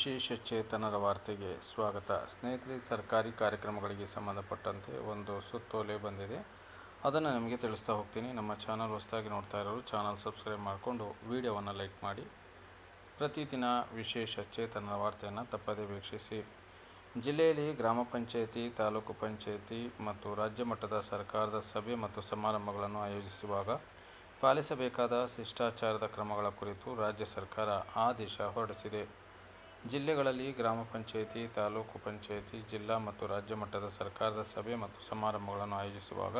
ವಿಶೇಷ ಚೇತನರ ವಾರ್ತೆಗೆ ಸ್ವಾಗತ. ಸ್ನೇಹಿತರೆ, ಸರ್ಕಾರಿ ಕಾರ್ಯಕ್ರಮಗಳಿಗೆ ಸಂಬಂಧಪಟ್ಟಂತೆ ಒಂದು ಸುತ್ತೋಲೆ ಬಂದಿದೆ. ಅದನ್ನು ನಿಮಗೆ ತಿಳಿಸ್ತಾ ಹೋಗ್ತೀನಿ. ನಮ್ಮ ಚಾನಲ್ ಹೊಸದಾಗಿ ನೋಡ್ತಾ ಇರೋರು ಚಾನಲ್ ಸಬ್ಸ್ಕ್ರೈಬ್ ಮಾಡಿಕೊಂಡು ವಿಡಿಯೋವನ್ನು ಲೈಕ್ ಮಾಡಿ. ಪ್ರತಿದಿನ ವಿಶೇಷ ಚೇತನರ ವಾರ್ತೆಯನ್ನು ತಪ್ಪದೇ ವೀಕ್ಷಿಸಿ. ಜಿಲ್ಲೆಯಲ್ಲಿ ಗ್ರಾಮ ಪಂಚಾಯಿತಿ, ತಾಲೂಕು ಪಂಚಾಯಿತಿ ಮತ್ತು ರಾಜ್ಯ ಮಟ್ಟದ ಸರ್ಕಾರದ ಸಭೆ ಮತ್ತು ಸಮಾರಂಭಗಳನ್ನು ಆಯೋಜಿಸುವಾಗ ಪಾಲಿಸಬೇಕಾದ ಶಿಷ್ಟಾಚಾರದ ಕ್ರಮಗಳ ಕುರಿತು ರಾಜ್ಯ ಸರ್ಕಾರ ಆದೇಶ ಹೊರಡಿಸಿದೆ. ಜಿಲ್ಲೆಗಳಲ್ಲಿ ಗ್ರಾಮ ಪಂಚಾಯಿತಿ, ತಾಲೂಕು ಪಂಚಾಯಿತಿ, ಜಿಲ್ಲಾ ಮತ್ತು ರಾಜ್ಯ ಮಟ್ಟದ ಸರ್ಕಾರದ ಸಭೆ ಮತ್ತು ಸಮಾರಂಭಗಳನ್ನು ಆಯೋಜಿಸುವಾಗ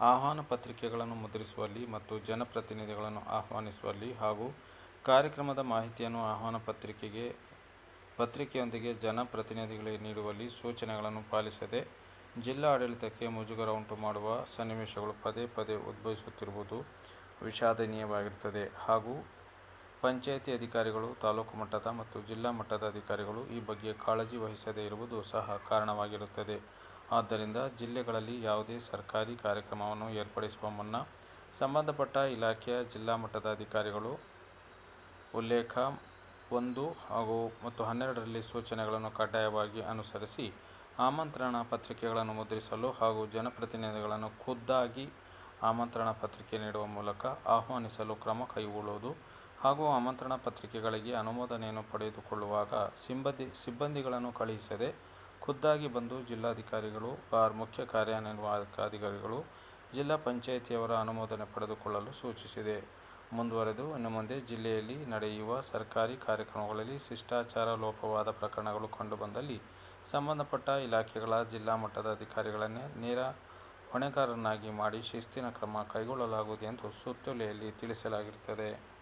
ಆಹ್ವಾನ ಪತ್ರಿಕೆಗಳನ್ನು ಮುದ್ರಿಸುವಲ್ಲಿ ಮತ್ತು ಜನಪ್ರತಿನಿಧಿಗಳನ್ನು ಆಹ್ವಾನಿಸುವಲ್ಲಿ ಹಾಗೂ ಕಾರ್ಯಕ್ರಮದ ಮಾಹಿತಿಯನ್ನು ಆಹ್ವಾನ ಪತ್ರಿಕೆಗೆ, ಪತ್ರಿಕೆಯೊಂದಿಗೆ ಜನಪ್ರತಿನಿಧಿಗಳಿಗೆ ನೀಡುವಲ್ಲಿ ಸೂಚನೆಗಳನ್ನು ಪಾಲಿಸದೆ ಜಿಲ್ಲಾ ಆಡಳಿತಕ್ಕೆ ಮುಜುಗರ ಉಂಟು ಮಾಡುವ ಸನ್ನಿವೇಶಗಳು ಪದೇ ಪದೇ ಉದ್ಭವಿಸುತ್ತಿರುವುದು ವಿಷಾದನೀಯವಾಗಿರುತ್ತದೆ ಹಾಗೂ ಪಂಚಾಯಿತಿ ಅಧಿಕಾರಿಗಳು, ತಾಲೂಕು ಮಟ್ಟದ ಮತ್ತು ಜಿಲ್ಲಾ ಮಟ್ಟದ ಅಧಿಕಾರಿಗಳು ಈ ಬಗ್ಗೆ ಕಾಳಜಿ ವಹಿಸದೇ ಇರುವುದು ಸಹ ಕಾರಣವಾಗಿರುತ್ತದೆ. ಆದ್ದರಿಂದ ಜಿಲ್ಲೆಗಳಲ್ಲಿ ಯಾವುದೇ ಸರ್ಕಾರಿ ಕಾರ್ಯಕ್ರಮವನ್ನು ಏರ್ಪಡಿಸುವ ಮುನ್ನ ಸಂಬಂಧಪಟ್ಟ ಇಲಾಖೆಯ ಜಿಲ್ಲಾ ಮಟ್ಟದ ಅಧಿಕಾರಿಗಳು ಉಲ್ಲೇಖ ಒಂದು ಹಾಗೂ ಮತ್ತು ಹನ್ನೆರಡರಲ್ಲಿ ಸೂಚನೆಗಳನ್ನು ಕಡ್ಡಾಯವಾಗಿ ಅನುಸರಿಸಿ ಆಮಂತ್ರಣ ಪತ್ರಿಕೆಗಳನ್ನು ಮುದ್ರಿಸಲು ಹಾಗೂ ಜನಪ್ರತಿನಿಧಿಗಳನ್ನು ಖುದ್ದಾಗಿ ಆಮಂತ್ರಣ ಪತ್ರಿಕೆ ನೀಡುವ ಮೂಲಕ ಆಹ್ವಾನಿಸಲು ಕ್ರಮ ಕೈಗೊಳ್ಳುವುದು ಹಾಗೂ ಆಮಂತ್ರಣ ಪತ್ರಿಕೆಗಳಿಗೆ ಅನುಮೋದನೆಯನ್ನು ಪಡೆದುಕೊಳ್ಳುವಾಗ ಸಿಬ್ಬಂದಿ ಸಿಬ್ಬಂದಿಗಳನ್ನು ಕಳುಹಿಸದೆ ಖುದ್ದಾಗಿ ಬಂದು ಜಿಲ್ಲಾಧಿಕಾರಿಗಳು ಬಾರ್ ಮುಖ್ಯ ಕಾರ್ಯನಿರ್ವಾಹಕ ಅಧಿಕಾರಿಗಳು ಜಿಲ್ಲಾ ಪಂಚಾಯಿತಿಯವರ ಅನುಮೋದನೆ ಪಡೆದುಕೊಳ್ಳಲು ಸೂಚಿಸಿದೆ. ಮುಂದುವರೆದು, ಇನ್ನು ಮುಂದೆ ಜಿಲ್ಲೆಯಲ್ಲಿ ನಡೆಯುವ ಸರ್ಕಾರಿ ಕಾರ್ಯಕ್ರಮಗಳಲ್ಲಿ ಶಿಷ್ಟಾಚಾರ ಲೋಪವಾದ ಪ್ರಕರಣಗಳು ಕಂಡುಬಂದಲ್ಲಿ ಸಂಬಂಧಪಟ್ಟ ಇಲಾಖೆಗಳ ಜಿಲ್ಲಾ ಮಟ್ಟದ ಅಧಿಕಾರಿಗಳನ್ನೇ ನೇರ ಹೊಣೆಗಾರರನ್ನಾಗಿ ಮಾಡಿ ಶಿಸ್ತಿನ ಕ್ರಮ ಕೈಗೊಳ್ಳಲಾಗುವುದು ಎಂದು ಸುತ್ತೋಲೆಯಲ್ಲಿ ತಿಳಿಸಲಾಗಿರುತ್ತದೆ.